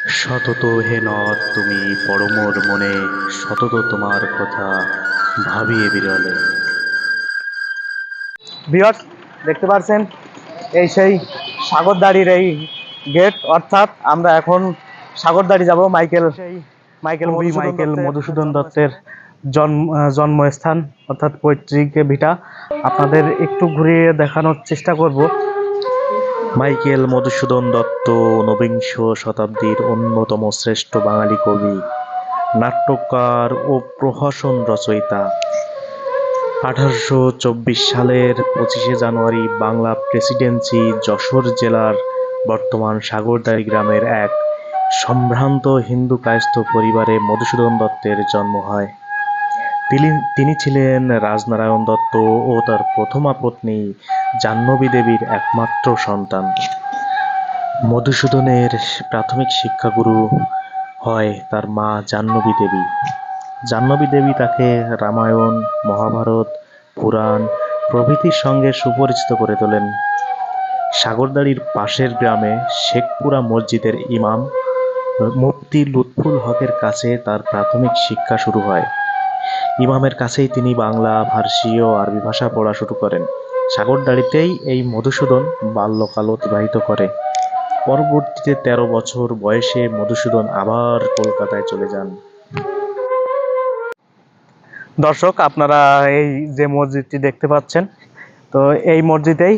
সতত হে নদ তুমি পরমোর মনে সতত তোমার কথা ভাবিয়ে বিরলে। ভিউয়ার্স দেখতে পাচ্ছেন এই সেই সাগরদাড়ির এই গেট অর্থাৎ আমরা এখন সাগরদাড়ি যাব মাইকেল সেই মাইকেল কবি মাইকেল মধুসূদন দত্তের জন্ম জন্মস্থান অর্থাৎ পৈতৃক ভিটা। আপনাদের একটু ঘুরিয়ে দেখানোর চেষ্টা করব। মাইকেল মধুসূদন দত্ত ঊনবিংশ শতাব্দীর অন্যতম শ্রেষ্ঠ বাঙালি কবি, নাট্যকার ও প্রহসন রচয়িতা। আঠারোশো চব্বিশ সালের পঁচিশে জানুয়ারি বাংলা প্রেসিডেন্সি যশোর জেলার বর্তমান সাগরদাড়ি গ্রামের এক সম্ভ্রান্ত হিন্দু কায়স্থ পরিবারে মধুসূদন দত্তের জন্ম হয়। তিনি ছিলেন রাজনারায়ণ দত্ত ও তার প্রথমা পত্নী জাহ্নবী দেবীর একমাত্র সন্তান। মধুসূদনের প্রাথমিক শিক্ষাগুরু হয় তার মা জাহ্নবী দেবী। জাহ্নবী দেবী তাকে রামায়ণ, মহাভারত, পুরাণ প্রভৃতির সঙ্গে সুপরিচিত করে তোলেন। সাগরদাড়ির পাশের গ্রামে শেখপুরা মসজিদের ইমাম মুফতি লুৎফুল হকের কাছে তার প্রাথমিক শিক্ষা শুরু হয়। ইমামের কাছেই তিনি বাংলা ফার্সি ও আরবি ভাষা পড়া শুরু করেন। সাগরদাড়িতেই এই মধুসূদন বাল্যকাল অতিবাহিত করে। পরবর্তীতে তেরো বছর বয়সে মধুসূদন আবার কলকাতায় চলে যান। দর্শক আপনারা এই যে মসজিদটি দেখতে পাচ্ছেন তো এই মসজিদেই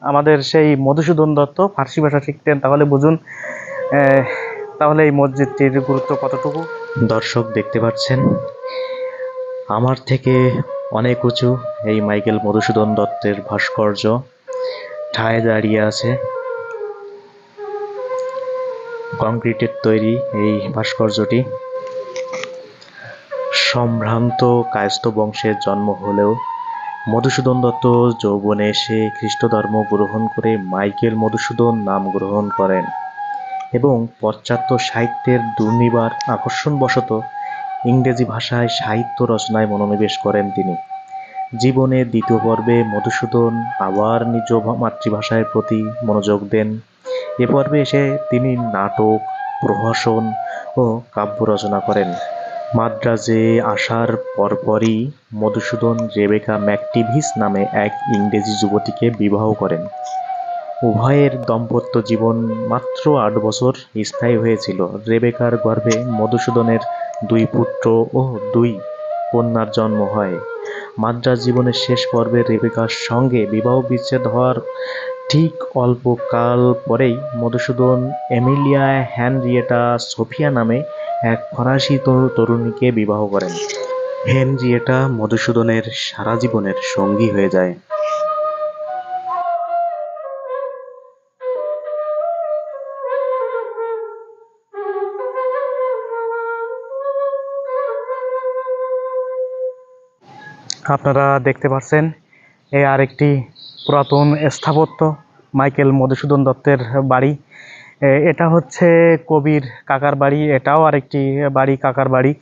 আমাদের সেই মধুসূদন দত্ত ফার্সি ভাষা শিখতেন। তাহলে বুঝুন আহ, তাহলে এই মসজিদটির গুরুত্ব কতটুকু? দর্শক দেখতে পাচ্ছেন আমার থেকে অনেক উঁচু এই মাইকেল মধুসূদন দত্তের ভাস্কর্য ঠায় দাঁড়িয়ে আছে। কংক্রিটের তৈরি এই ভাস্কর্যটি সম্ভ্রান্ত কায়স্থ বংশের জন্ম হলেও মধুসূদন দত্ত যৌবনে এসে খ্রিস্ট ধর্ম গ্রহণ করে মাইকেল মধুসূদন নাম গ্রহণ করেন এবং পাশ্চাত্য সাহিত্যের দুর্নিবার আকর্ষণবশত ইংরেজি ভাষায় সাহিত্য রচনায় মনোনিবেশ করেন তিনি। জীবনের দ্বিতীয় পর্বে মধুসূদন আবার নিজ মাতৃভাষার প্রতি মনোযোগ দেন। এ পর্বে এসে তিনি নাটক, প্রহসন ও কাব্য রচনা করেন। মাদ্রাজে আসার পরপরই মধুসূদন রেবেকা ম্যাকটিভিস নামে এক ইংরেজি যুবতীকে বিবাহ করেন। উভয়ের দাম্পত্য জীবন মাত্র আট বছর স্থায়ী হয়েছিল। রেবেকার গর্ভে মধুসূদনের দুই পুত্র ও দুই কন্যার জন্ম হয়। মাদ্রাজ জীবনের শেষ পর্বে রেবেকার সঙ্গে বিবাহ বিচ্ছেদ হওয়ার ঠিক অল্প কাল পরেই মধুসূদন এমিলিয়া হ্যানরিয়েটা সোফিয়া নামে এক ফরাসি তরু- তরুণীকে বিবাহ করেন। হেনরিয়েটা মধুসূদনের সারা জীবনের সঙ্গী হয়ে যায়। আপনারা দেখতে পাচ্ছেন এই আরেকটি পুরাতন স্থাপত্য, মাইকেল মধুসূদন দত্তের বাড়ি। এটা হচ্ছে কবির কাকার বাড়ি, এটাও আরেকটি বাড়ি, কাকার বাড়ি।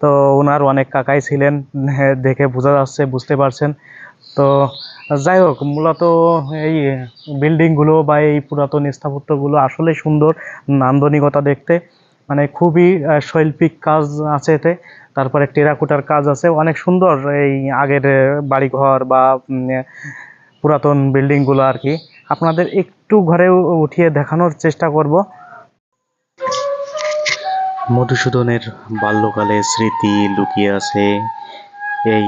তো ওনার অনেক কাকাই ছিলেন দেখে বোঝা যাচ্ছে, বুঝতে পারছেন। তো যাই হোক, মূলত এই বিল্ডিংগুলো বা এই পুরাতন স্থাপত্যগুলো আসলে সুন্দর, নান্দনিকতা দেখতে। মানে খুবই শৈল্পিক কাজ আছে এতে। তারপরে টেরাকোটার কাজ আছে। অনেক সুন্দর এই আগের বাড়িঘর বা পুরাতন বিল্ডিংগুলো আর কি। আপনাদের একটু ঘরে উঠিয়ে দেখানোর চেষ্টা করব। মধুসূদনের বাল্যকালের স্মৃতি লুকিয়ে আছে। এই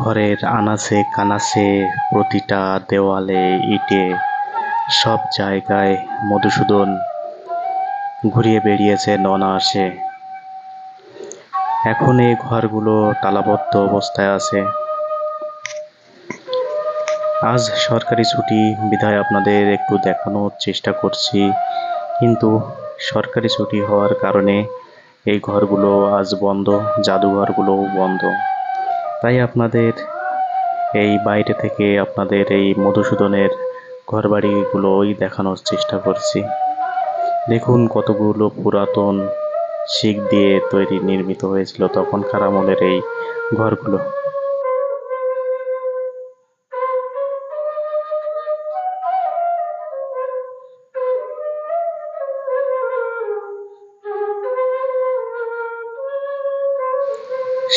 ঘরের আনাচে কানাচে, প্রতিটা দেওয়ালে ইটে, সব জায়গায় মধুসূদন ঘুরিয়ে বেরিয়েছে অনায়াসে এখন এই ঘরগুলো তালাবদ্ধ অবস্থায় আছে। আজ সরকারি ছুটি, বিধায় আপনাদের একটু দেখানোর চেষ্টা করছি। কিন্তু সরকারি ছুটি হওয়ার কারণে এই ঘরগুলো আজ বন্ধ, জাদুঘরগুলোও বন্ধ। তাই আপনাদের এই বাইরে থেকে আপনাদের এই মধুসূদনের ঘরবাড়িগুলোই দেখানোর চেষ্টা করছি। দেখুন কতগুলো পুরাতন শিখ দিয়ে তৈরি নির্মিত হয়েছিল তখনকার আমলের এই ঘরগুলো।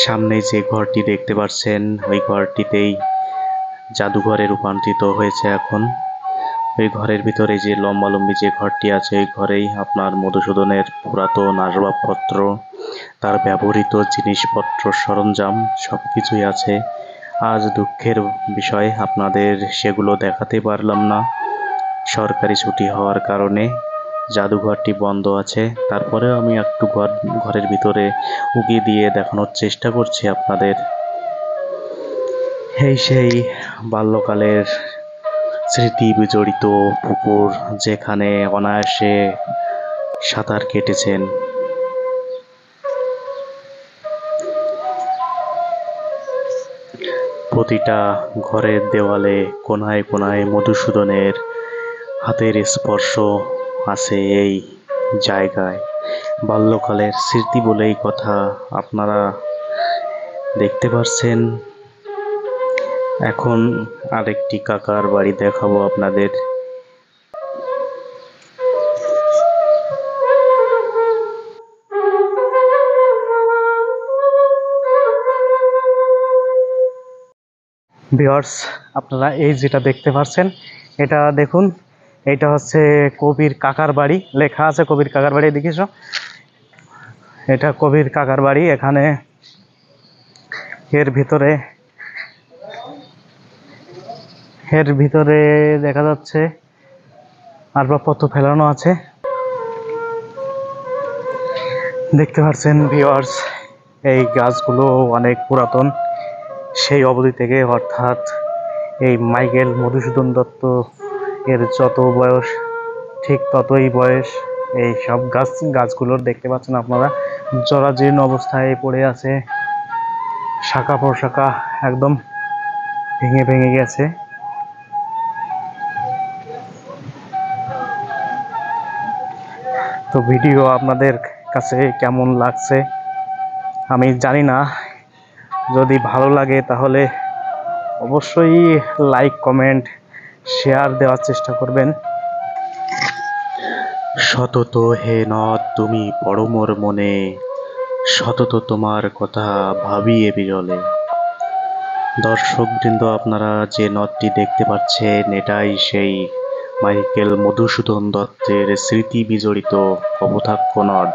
সামনে যে ঘরটি দেখতে পাচ্ছেন ওই ঘরটিতেই জাদুঘরে রূপান্তরিত হয়েছে এখন। ওই ঘরের ভিতরে যে লম্বালম্বি যে ঘরটি আছে ওই ঘরেই আপনার মধুসূদনের পুরাতন আসবাবপত্র, তার ব্যবহৃত জিনিসপত্র, সরঞ্জাম সব কিছুই আছে। আজ দুঃখের বিষয়, আপনাদের সেগুলো দেখাতে পারলাম না। সরকারি ছুটি হওয়ার কারণে জাদুঘরটি বন্ধ আছে। তারপরেও আমি একটু ঘর, ঘরের ভিতরে উকি দিয়ে দেখানোর চেষ্টা করছি আপনাদের। এই সেই বাল্যকালের স্মৃতি বিজড়িত পুকুর যেখানে অনায়াসে সাঁতার কেটেছেন। প্রতিটা ঘরের দেওয়ালে কোনায় কোনায় মধুসূদনের হাতের স্পর্শ আছে এই জায়গায়। বাল্যকালের স্মৃতি বলেই কথা আপনারা দেখতে পাচ্ছেন এখন আরেকটি কাকার বাড়ি দেখাবো আপনাদের। ভিওর্স আপনারা এই যেটা দেখতে পাচ্ছেন এটা দেখুন, এটা হচ্ছে কবির কাকার বাড়ি, লেখা আছে কবির কাকার বাড়ি দেখিস এটা কবির কাকার বাড়ি, এখানে এর ভিতরে এর ভিতরে দেখা যাচ্ছে। আসবাবপত্র ফেলানো আছে। দেখতে পাচ্ছেন ভিওয়ার্স এই গাছগুলো অনেক পুরাতন। সেই অবধি থেকে অর্থাৎ এই মাইকেল মধুসূদন দত্ত এর যত বয়স, ঠিক ততই বয়স এই সব গাছ, গাছগুলোর দেখতে পাচ্ছেন আপনারা। জরাজীর্ণ অবস্থায় পড়ে আছে। শাখা প্রশাখা একদম ভেঙে ভেঙে গেছে। তো ভিডিও আপনাদের কাছে কেমন লাগছে? আমি জানি না। যদি ভালো লাগে তাহলে অবশ্যই লাইক কমেন্ট শেয়ার দেওয়ার চেষ্টা করবেন। সতত হে নদ, তুমি পড়ো মোর মনে। সতত তোমার কথা ভাবিয়ে বিরলে। দর্শকবৃন্দ, আপনারা যে নদটি দেখতে পাচ্ছেন, এটাই সেই মাইকেল মধুসূদন দত্তের স্মৃতি বিজড়িত কপোতাক্ষ নদ।